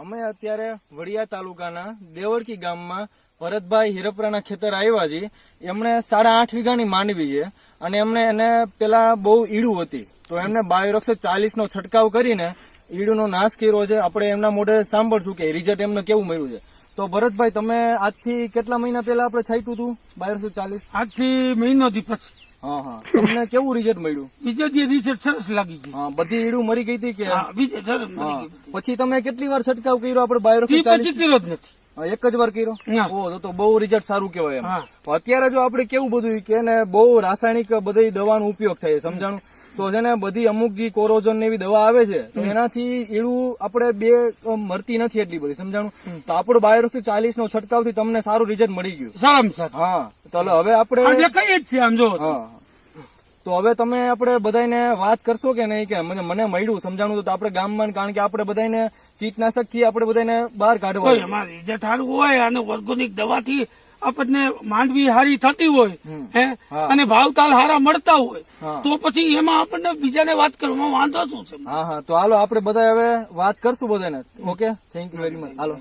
અમે અત્યારે વડિયા તાલુકાના દેવળકી ગામમાં ભરતભાઈ હિરપરાના ખેતર આવ્યા છીએ. એમણે સાડા આઠ વીઘાની માંડવી છે અને એમને એને પેલા બહુ ઈડું હતી. તો એમને બાયોરોક્સ ચાલીસનો છંટકાવ કરીને ઈડુનો નાશ કર્યો છે. આપણે એમના મોઢે સાંભળશું કે રિઝલ્ટ એમને કેવું મળ્યું છે. તો ભરતભાઈ, તમે આજથી કેટલા મહિના પહેલા આપણે છાંટ્યું હતું બાયોરોક્સ ચાલીસ? આજથી મહિનો થી પછી. હા હા. તમને કેવું રિઝલ્ટ મળ્યું? બીજે દી રિસર્ચ સરસ લાગી ગયું હા બધી ઈડું મરી ગઈ હતી કે? હા બીજે સરસ ગઈ પછી તમે કેટલી વાર છંટકાવ કર્યો? આપણે તી ચાલીસ પછી કર્યો જ નથી. એક જ વાર કર્યો. ઓ તો બહુ રિઝલ્ટ સારું કહેવાય એમ. અત્યારે જો આપણે કેવું બધું કે ને બહુ રાસાયણિક બધી દવાનો ઉપયોગ થાય સમજાણું? તો છે ને બધી અમુક જે કોરોઝન ને એવી દવા આવે છે તો એનાથી એડું આપણે બે મરતી નથી એટલી બધી સમજાણું? તો આપણું બાયોરોક્સ ચાલીસ નો છંટકાવથી તમને સારું રિઝલ્ટ મળી ગયું. સારામાં સારું. હા તો હવે આપણે કઈ જ છે આમ જો. હા. તો હવે તમે આપણે બધાને વાત કરશો કે નહીં? કે મને મને મળ્યું સમજાણું? તો આપણે ગામમાં કારણ કે આપણે બધાને કીટનાશકથી આપણે બધાને બહાર કાઢવા રિઝલ્ટ સારું હોય અને ઓર્ગોનિક દવાથી આપણને માંડવી હારી થતી હોય હે? અને ભાવતાલ હારા મળતા હોય તો પછી એમાં આપણને બીજાને વાત કરવામાં વાંધો શું છે? હા હા. તો હાલો આપણે બધા હવે વાત કરશું બધાને okay thank you very much hello.